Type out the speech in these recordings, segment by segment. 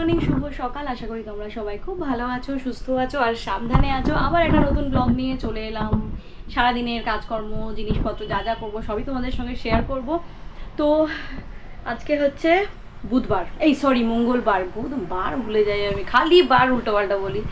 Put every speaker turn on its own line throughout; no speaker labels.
সকাল। আশা করি তোমরা সবাই খুব ভালো আছো, সুস্থ আছো, আর সাবধানে আছো। আবার একটা নতুন ব্লগ নিয়ে চলে এলাম। সারাদিনের কাজকর্ম, জিনিসপত্র যা যা করব, সবই তোমাদের সঙ্গে শেয়ার করব। তো, আজকে হচ্ছে বুধবার। এই সরি মঙ্গলবার। বুধবার ভুলে যাই আমি। খালি বার উল্টো পাল্টা বলি।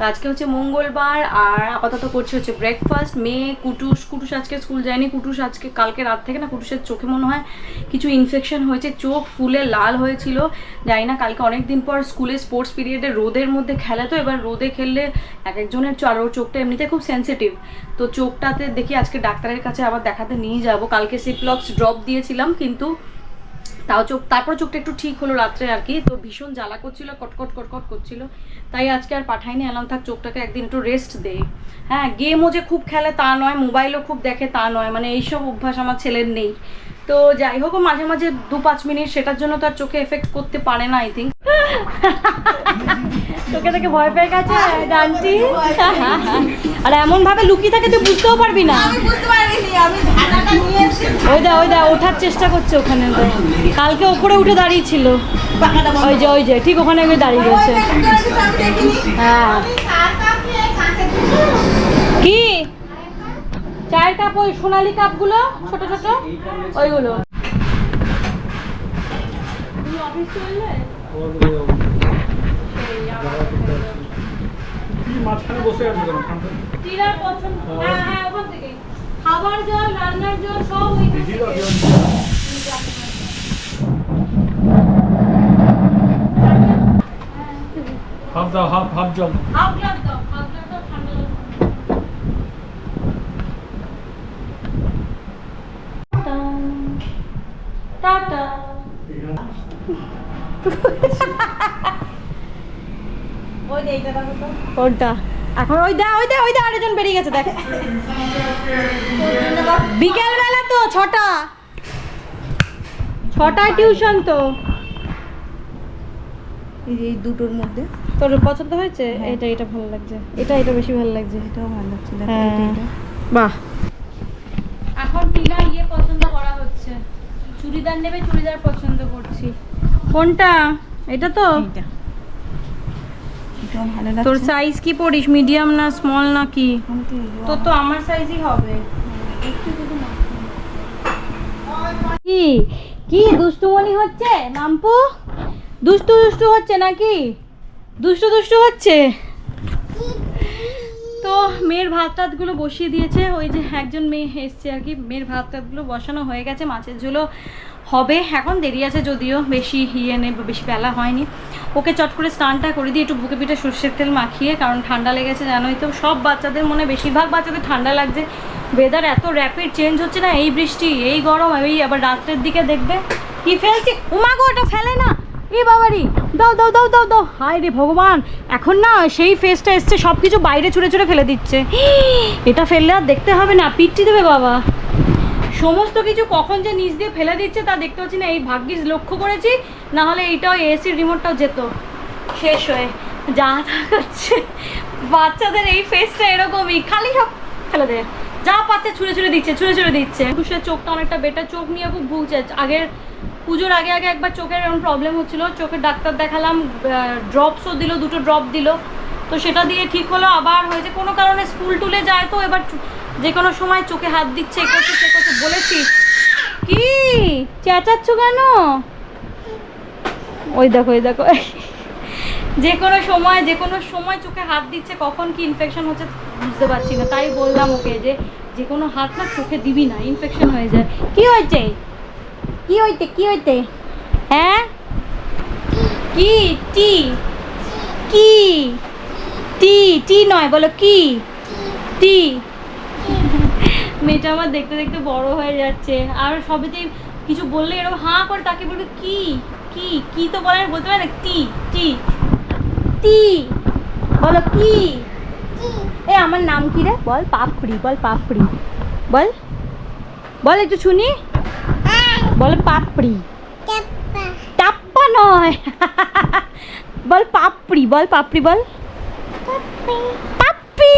আজকে হচ্ছে মঙ্গলবার, আর আপাতত করছে হচ্ছে ব্রেকফাস্ট মেয়ে কুটুস কুটুস আজকে স্কুল যায়নি। কুটুস আজকে কালকে রাত থেকে না কুটুসের চোখে মনে হয় কিছু ইনফেকশন হয়েছে, চোখ ফুলে লাল হয়েছিল। জানি না, কালকে অনেক দিন পর স্কুলে স্পোর্টস পিরিয়ডে রোদের মধ্যে খেলে তো, এবার রোদে খেললে এক একজনের চো- আর ওর চোখটা এমনিতে খুব সেন্সিটিভ তো চোখটাতে দেখি আজকে ডাক্তারের কাছে আবার দেখাতে নিয়ে যাব। কালকে সিপ্লক্স ড্রপ দিয়েছিলাম, কিন্তু তাও চোখ তারপর চোখটা একটু ঠিক হলো রাত্রে আর কি। তো ভীষণ জ্বালা করছিল কটকট কটকট করছিল। তাই আজকে আর পাঠাইনি। এলাম থাক চোখটাকে একদিন একটু রেস্ট দেই। হ্যাঁ গেমও যে খুব খেলে তা নয় মোবাইলও খুব দেখে তা নয়। মানে এইসব অভ্যাস আমার ছেলের নেই। তো যাই হোক মাঝে মাঝে দু পাঁচ মিনিট সেটার জন্য তার চোখে এফেক্ট করতে পারে না আই থিঙ্ক চোখে থেকে ভয় পেয়ে গেছে ডান্টি আর এমন ভাবে লুকিয়ে থাকে তুই বুঝতেও পারবি না।
আমি বুঝতে পারিনি আমি ঢাকাটা নিয়ে
ওই দা ওই দা ওঠার চেষ্টা করছে ওখানে কালকে ওপরে উঠে দাঁড়িয়ে ছিল। ওই যে ওই যে ঠিক ওখানে গিয়ে দাঁড়িয়ে গেছে
আমি।
হ্যাঁ।
আমি
কি? চায়ের কাপ ওই সোনালি কাপগুলো ছোট ছোট? ওইগুলো।
মাঝখানে বসে আছে কেন?
পছন্দ হ্যাঁ হ্যাঁ ওখান থেকে খাবার জল রান্নার জল সব
হাফ দাও হাফ হাফ জল
হাফ গ্লাস দাও হাফ গ্লাস দাও ঠান্ডা জল টাটা।
ওই যে এইটা দেখো তো।
কোনটা এখন ওই দা ওই দা ওই দা আরেকজন বেরিয়ে গেছে দেখ। বিকেল বেলা তো ছটা। ছটায় টিউশন তো।
এই দুটোর মধ্যে।
তোর পছন্দ হয়েছে? এটা এটা ভালো লাগছে। এটা এটা বেশি ভালো লাগছে।
এটাও ভালো লাগছে। দেখো,
হ্যাঁ।
এটা, এটা।
বাহ। এখন টিনা ইয়ে পছন্দ করা হচ্ছে। চুড়িদার নেবে চুড়িদার পছন্দ করছি। কোনটা? এটা তো?
এইটা। এটাও ভালো
তোর সাইজ কি পড়িস মিডিয়াম না স্মল না কি?
তো
তোর তো আমার সাইজই হবে। কি? কি দুষ্টুমনি হচ্ছে? মাম্পু? দুষ্টু দুষ্টু হচ্ছে নাকি? দুষ্টু দুষ্টু হচ্ছে? তো মেয়ের ভাত টাতগুলো বসিয়ে দিয়েছে। ওই যে একজন মেয়ে এসছে আর কি। মেয়ের ভাত টাতগুলো বসানো হয়ে গেছে। মাছের ঝোলও হবে। এখন দেরি আছে যদিও। বেশি ইয়ে নেই, বেশি বেলা হয়নি। ওকে চট করে স্নানটা করে দিয়ে একটু বুকে পিঠে সর্ষের তেল মাখিয়ে, কারণ ঠান্ডা লেগেছে, জানোই তো। সব বাচ্চাদের মনে বেশিরভাগ বাচ্চাদের ঠান্ডা লাগছে। ওয়েদার এত র্যাপিড চেঞ্জ হচ্ছে না, এই বৃষ্টি, এই গরম, এই আবার রাত্রের দিকে দেখবে। কি ফেলছে? উমাগো ওটা ফেলে না। এ বাবারি, দাও দাও দাও দাও দাও। হায় রে ভগবান, এখন না সেই ফেসটা এসছে সব কিছু বাইরে ছুঁড়ে ছুঁড়ে ফেলে দিচ্ছে। এটা ফেললে আর দেখতে হবে না পিচ্ছি দেবে বাবা। সমস্ত কিছু কখন যে নিচ দিয়ে ফেলে দিচ্ছে তা দেখতে পাচ্ছি না, এই ভাগ্যিস লক্ষ্য করেছি, না হলে এইটাও এসির রিমোটটাও যেত। শেষ হয়ে যা থাকছে বাচ্চাদের এই ফেসটা এরকমই, খালি সব ফেলে দেয় যা পাচ্ছে ছুঁড়ে ছুঁড়ে দিচ্ছে, ছুঁড়ে ছুঁড়ে দিচ্ছে। কুশের চোখটা অনেকটা বেটার চোখ নিয়ে খুব ভুগছে আগের পুজোর আগে আগে একবার চোখের এরকম প্রবলেম হচ্ছিল। চোখের ডাক্তার দেখালাম ড্রপসও দিল, দুটো ড্রপ দিল। তো সেটা দিয়ে ঠিক হলো, আবার হয়েছে। কোনো কারণে স্কুল টুলে যায় তো, এবার যে কোনো সময় চোখে হাত দিচ্ছে, এ সে করছে, বলেছি। কি? চেঁচাচ্ছ কেন? ওই দেখো ওই দেখো। যে কোনো সময়, যে কোনো সময় চোখে হাত দিচ্ছে, কখন কি ইনফেকশন হচ্ছে বুঝতে পারছি না। তাই বললাম ওকে যে যে কোনো হাত না চোখে দিবি না ইনফেকশন হয়ে যায়। কি হয়েছে? কি হইতে কি হইতে? হ্যাঁ? কি? টি? কি? টি? টি নয়, বলো কি? টি। মেয়েটা আমার দেখতে দেখতে বড় হয়ে যাচ্ছে। আর সবেতেই কিছু বললে এরকম হাঁ করে তাকে বলবে, কি? কি? কি তো বলে বলতে পারে টি টি। টি বলো কি? এ আমার নাম কি রে? বল পাপড়ি বল পাপড়ি। বল বল একটু শুনি। বল পাপড়ি। টাপ্পা নয়। বল পাপড়ি বল পাপড়ি বল। পাপ্পি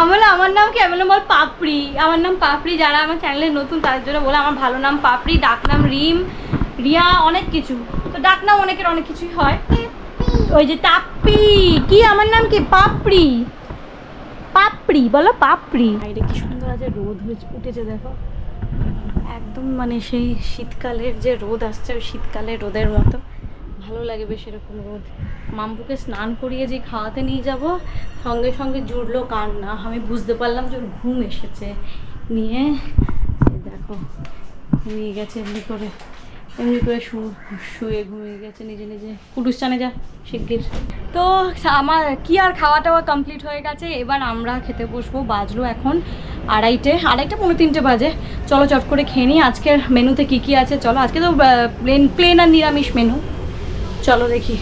আমার আমার নাম কি? আমি বল পাপড়ি। আমার নাম পাপড়ি। যারা আমার চ্যানেলে নতুন তাদের জন্য বলে আমার ভালো নাম পাপড়ি ডাক নাম রিম রিয়া অনেক কিছু। তো ডাক নাম অনেকের অনেক কিছুই হয়। ওই যে তাপ্পি, কি আমার নাম কি? পাপড়ি। পাপড়ি, বলো পাপড়ি। বাইরে কি সুন্দর আছে, রোদ উঠেছে, দেখো। একদম মানে সেই শীতকালের যে রোদ আসছে, ওই শীতকালের রোদের মতো। ভালো লাগে বেশ এরকম রোদ। মাম্পুকে স্নান করিয়ে যে খাওয়াতে নিয়ে যাব, সঙ্গে সঙ্গে জুড়লো কান্না। আমি বুঝতে পারলাম যে ওর ঘুম এসেছে। নিয়ে দেখো, ঘুমিয়ে গেছে, এমনি করে। এমনি করে শুয়ে ঘুমিয়ে গেছে নিজে নিজে। কুটুস চানে যা, শিগগির। তো আমার কি আর খাওয়া টাওয়া কমপ্লিট হয়ে গেছে, এবার আমরা খেতে বসবো। বাজলো এখন আড়াইটে আড়াইটে পনেরো তিনটে বাজে। চলো চট করে খেয়ে নিই। আজকের মেনুতে কি কি আছে, চলো। আজকে তো প্লেন প্লেন আর নিরামিষ মেনু চলো দেখি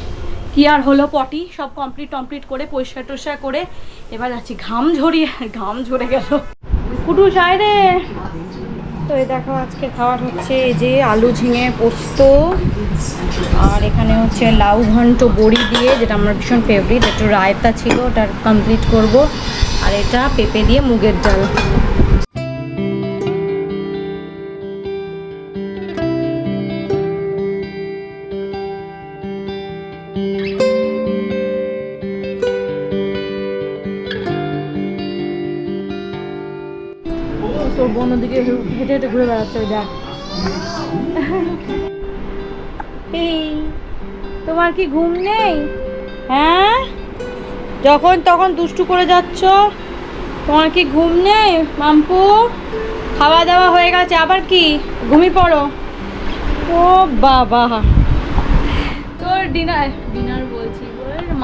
কি আর হলো। পটি সব কমপ্লিট টমপ্লিট করে, পরিষ্কার টরিষ্কার করে, এবার যাচ্ছি ঘাম ঝরিয়ে, ঘাম ঝরে গেল। কুটুস, আয় রে। তো এই দেখো, আজকে খাওয়ার হচ্ছে এই যে আলু ঝিঙে পোস্ত, আর এখানে হচ্ছে লাউ ঘন্ট বড়ি দিয়ে, যেটা আমার ভীষণ ফেভারিট একটু রায়তা ছিল, ওটা কমপ্লিট করব। আর এটা পেঁপে দিয়ে মুগের ডাল। তোর বোন ওদিকে হেঁটে হেঁটে ঘুরে বেড়াচ্ছে, ওই দেখ। এই, তোমার কি ঘুম নেই? হ্যাঁ? যখন তখন দুষ্টু করে যাচ্ছ? তোমার কি ঘুম নেই, মাম্পু? খাওয়া দাওয়া হয়ে গেছে, আবার কি? ঘুমিয়ে পড়ো। ও বাবা। তোর ডিনার ডিনার বলছি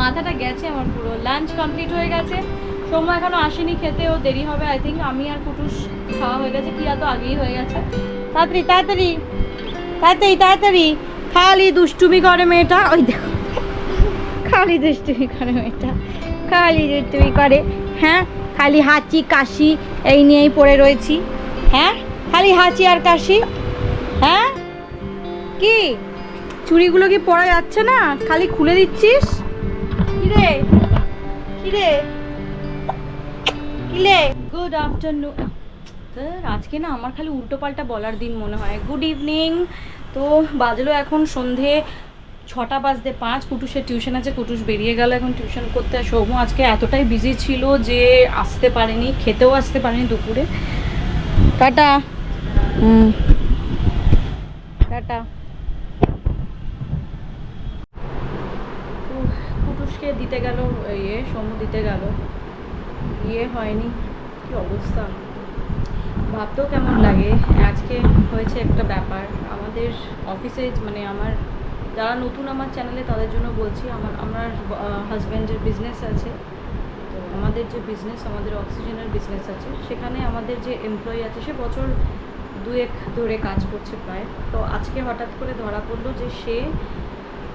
মাথাটা গেছে আমার পুরো, লাঞ্চ কমপ্লিট হয়ে গেছে। সময় এখনও আসেনি খেতে, ও দেরি হবে আই থিঙ্ক আমি আর কুটুস খাওয়া হয়ে গেছে কি তো আগেই হয়ে গেছে। তাড়াতাড়ি তাড়াতাড়ি তাড়াতাড়ি তাড়াতাড়ি। খালি দুষ্টুমি করে মেয়েটা, ওই দেখো, খালি দুষ্টুমি করে মেয়েটা, খালি দুষ্টুমি করে হ্যাঁ? খালি হাঁচি, কাশি, এই নিয়েই পড়ে রয়েছি হ্যাঁ? খালি হাঁচি আর কাশি হ্যাঁ? কি? চুড়িগুলো কি পরা যাচ্ছে না? খালি খুলে দিচ্ছিস? কিরে? কিরে? কিলে? গুড আফটারনুন আজকে না আমার খালি উল্টো পাল্টা বলার দিন মনে হয়। গুড ইভিনিং তো বাজলো এখন সন্ধে ছটা বাজতে পাঁচ। কুটুসের টিউশন আছে কুটুস বেরিয়ে গেল এখন টিউশন করতে। সৌম্য আজকে এতটাই বিজি ছিল যে আসতে পারেনি খেতেও আসতে পারেনি দুপুরে। টাটা। টাটা। কুটুসকে দিতে গেল ইয়ে সৌম্য দিতে গেল। ইয়ে হয়নি। কি অবস্থা? ভাবতেও কেমন লাগে? আজকে হয়েছে একটা ব্যাপার। আমাদের অফিসে মানে আমার, যারা নতুন আমার চ্যানেলে তাদের জন্য বলছি, আমার আমার হাজব্যান্ডের বিজনেস আছে। তো আমাদের যে বিজনেস আমাদের অক্সিজেনের বিজনেস আছে, সেখানে আমাদের যে এমপ্লয়ি আছে, সে বছর দুয়েক ধরে কাজ করছে প্রায়। তো আজকে হঠাৎ করে ধরা পড়ল যে সে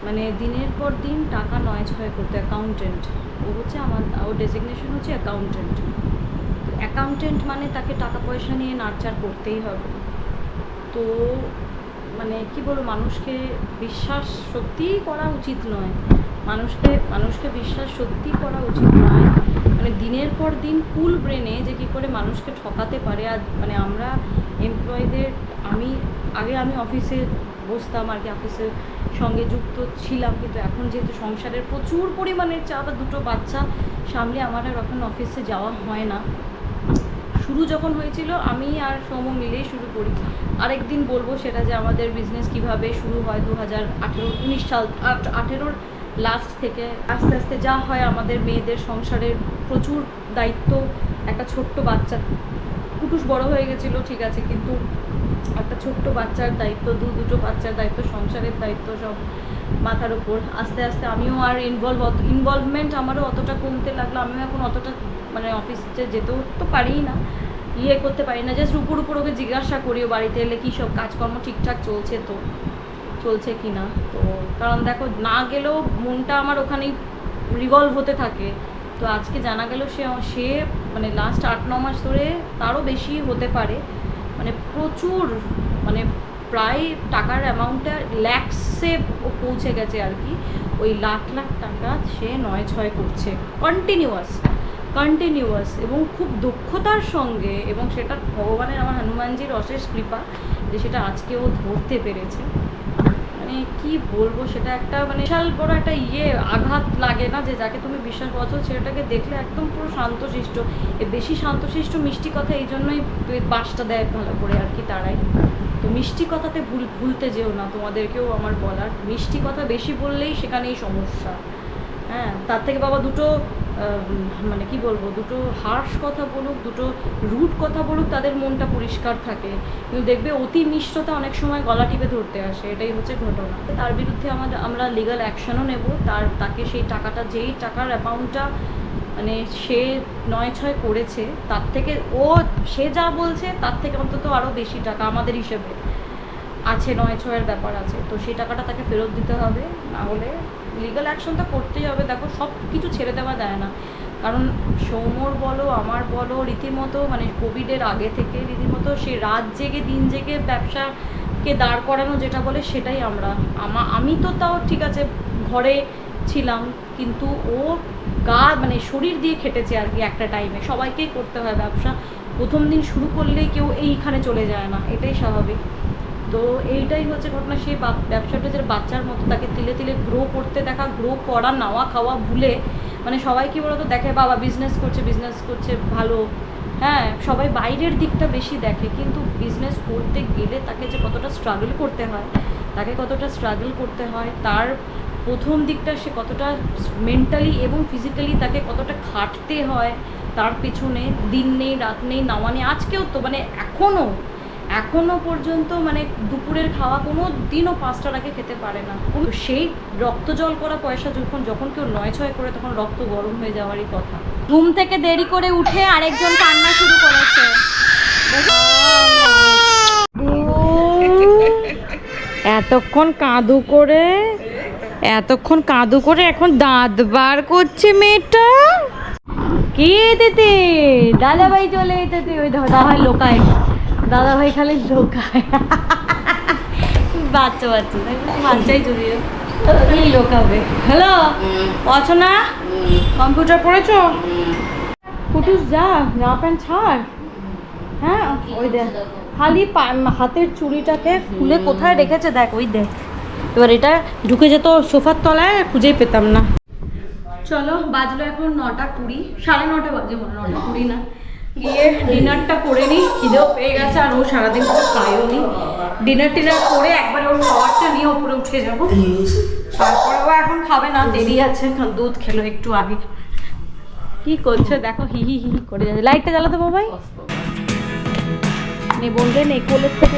মানে দিনের পর দিন টাকা নয় ছয় করতো অ্যাকাউন্টেন্ট ও হচ্ছে আমার ওর ডেজিগনেশন হচ্ছে অ্যাকাউন্টেন্ট অ্যাকাউন্টেন্ট মানে তাকে টাকা পয়সা নিয়ে নার্চার করতেই হবে। তো মানে কি বলব, মানুষকে বিশ্বাস সত্যিই করা উচিত নয়। মানুষকে মানুষকে বিশ্বাস সত্যি করা উচিত নয়। মানে দিনের পর দিন কুল ব্রেনে যে কী করে মানুষকে ঠকাতে পারে। আর মানে আমরা এমপ্লয়ীদের আমি, আগে আমি অফিসে বসতাম আর কি অফিসের সঙ্গে যুক্ত ছিলাম, কিন্তু এখন যেহেতু সংসারের প্রচুর পরিমাণের চাপ দুটো বাচ্চা সামলে আমার আর এখন অফিসে যাওয়া হয় না। শুরু যখন হয়েছিল, আমি আর সৌম্য মিলেই শুরু করি। আরেকদিন বলব সেটা যে আমাদের বিজনেস কীভাবে শুরু হয় দু হাজার আঠেরো, উনিশ সাল আঠেরোর লাস্ট থেকে। আস্তে আস্তে যা হয় আমাদের মেয়েদের সংসারের প্রচুর দায়িত্ব, একটা ছোট্ট বাচ্চা। কুটুস বড় হয়ে গেছিল, ঠিক আছে, কিন্তু একটা ছোট্ট বাচ্চার দায়িত্ব, দু দুটো বাচ্চার দায়িত্ব, সংসারের দায়িত্ব সব মাথার উপর। আস্তে আস্তে আমিও আর ইনভলভ অত ইনভলভমেন্ট আমারও অতটা কমতে লাগল। আমিও এখন অতটা মানে অফিসে যেতেও তো পারিই না ইয়ে করতে পারি না। জাস্ট উপর উপর ওকে জিজ্ঞাসা করি ও বাড়িতে এলে কী সব কাজকর্ম ঠিকঠাক চলছে তো, চলছে কি না? তো কারণ দেখো, না গেলেও মনটা আমার ওখানেই রিভলভ হতে থাকে। তো আজকে জানা গেল সে সে মানে লাস্ট আট, ন মাস ধরে তারও বেশি হতে পারে। মানে প্রচুর মানে প্রায় টাকার অ্যামাউন্টটা ল্যাক্সে পৌঁছে গেছে আর কি। ওই লাখ লাখ টাকা সে নয় ছয় করছে। কন্টিনিউয়াস কন্টিনিউয়াস এবং খুব দক্ষতার সঙ্গে এবং সেটা ভগবানের আমার হনুমানজির অশেষ কৃপা যে সেটা আজকেও ধরতে পেরেছে। মানে কি বলব, সেটা একটা মানে বিশাল বড় একটা ইয়ে আঘাত লাগে না যে যাকে তুমি বিশ্বাস করছ, ছেলেটাকে দেখলে একদম পুরো শান্তশিষ্ট। বেশি শান্তশিষ্ট মিষ্টি কথা এই জন্যই বাসটা দেয় ভালো করে আর কি তারাই। তো মিষ্টি কথাতে ভুল, ভুলতে যেও না, তোমাদেরকেও আমার বলার। মিষ্টি কথা বেশি বললেই সেখানেই সমস্যা। হ্যাঁ তার থেকে বাবা দুটো মানে কি বলব, দুটো হার্শ কথা বলুক, দুটো রুট কথা বলুক, তাদের মনটা পরিষ্কার থাকে। কিন্তু দেখবে অতি মিষ্টতা অনেক সময় গলা টিপে ধরতে আসে, এটাই হচ্ছে ঘটনা। তার বিরুদ্ধে আমাদের আমরা লিগাল অ্যাকশনও নেব, তার, তাকে সেই টাকাটা, যেই টাকার অ্যামাউন্টটা মানে সে নয় ছয় করেছে, তার থেকে ও, সে যা বলছে, তার থেকে অন্তত আরও বেশি টাকা আমাদের হিসেবে আছে নয় ছয়ের ব্যাপার আছে। তো সেই টাকাটা তাকে ফেরত দিতে হবে, না হলে লিগাল অ্যাকশন তো করতেই হবে। দেখো, সব কিছু ছেড়ে দেওয়া যায় না। কারণ সৌমর বলো, আমার বলো, রীতিমতো মানে কোভিডের আগে থেকে রীতিমতো সে রাত জেগে, দিন জেগে ব্যবসাকে দাঁড় করানো যেটা বলে, সেটাই আমরা। আমা, আমি তো তাও ঠিক আছে, ঘরে ছিলাম, কিন্তু ও গা মানে শরীর দিয়ে খেটেছে আর কি একটা টাইমে সবাইকেই করতে হয় ব্যবসা। প্রথম দিন শুরু করলেই কেউ এইখানে চলে যায় না। এটাই স্বাভাবিক। তো এইটাই হচ্ছে ঘটনা, সেই ব্যবসাটা যে বাচ্চার মতো, তাকে তিলে তিলে গ্রো করতে দেখা গ্রো করা, নাওয়া, খাওয়া ভুলে মানে সবাই কি বলতো, দেখে বাবা বিজনেস করছে বিজনেস করছে, ভালো। হ্যাঁ সবাই বাইরের দিকটা বেশি দেখে, কিন্তু বিজনেস করতে গেলে তাকে যে কতটা স্ট্রাগল করতে হয়, তাকে কতটা স্ট্রাগল করতে হয়, তার প্রথম দিকটা সে কতটা মেন্টালি এবং ফিজিক্যালি তাকে কতটা খাটতে হয়, তার পেছনে দিন নেই, রাত নেই নাওয়া নেই আজকেও তো মানে এখনও এখনও পর্যন্ত মানে দুপুরের খাওয়া কোনো দিনও পাঁচটার আগে খেতে পারে না। সেই রক্ত জল করা পয়সা যখন যখন কেউ নয় ছয় করে, তখন রক্ত গরম হয়ে যাওয়ারই কথা। ঘুম থেকে দেরি করে উঠে আরেকজন কান্না শুরু করেছে। এতক্ষণ কাঁদু করে, এতক্ষণ কাঁদু করে এখন দাঁত বার করছে মেয়েটা। কে দিতে দাদা ভাই চলে যেতে ওই দাদা ভাই লোকায়। দাদা ভাই খালি লোকায় বাচ্চা বাচ্চা বাচ্চাই যদিও হ্যালো? অচনা কম্পিউটার যা জামা প্যান্ট ছাড়। হ্যাঁ? ওই দেখ, খালি হাতের চুড়িটাকে খুলে কোথায় রেখেছে দেখ, ওই দেখ। এবার এটা ঢুকে যেত সোফার তলায়, খুঁজেই পেতাম না। চলো, বাজলো এখন নটা কুড়ি, সাড়ে নটা বাজে মনে নটা কুড়ি না। গিয়ে ডিনারটা করে নিই খিদেও পেয়ে গেছে আর ও সারাদিন কিছু খাইও নি। ডিনার টিনার করে একবারে ওর খাবারটা নিয়ে ওপরে উঠে যাব। তারপরে ও এখন খাবে না, দেরি আছে দুধ খেলো একটু আগে। কি করছে? দেখো, হি হি হি করে যাচ্ছে। লাইটটা জ্বালাতে বাবাই। নে, বলবে নেই কোলের থেকে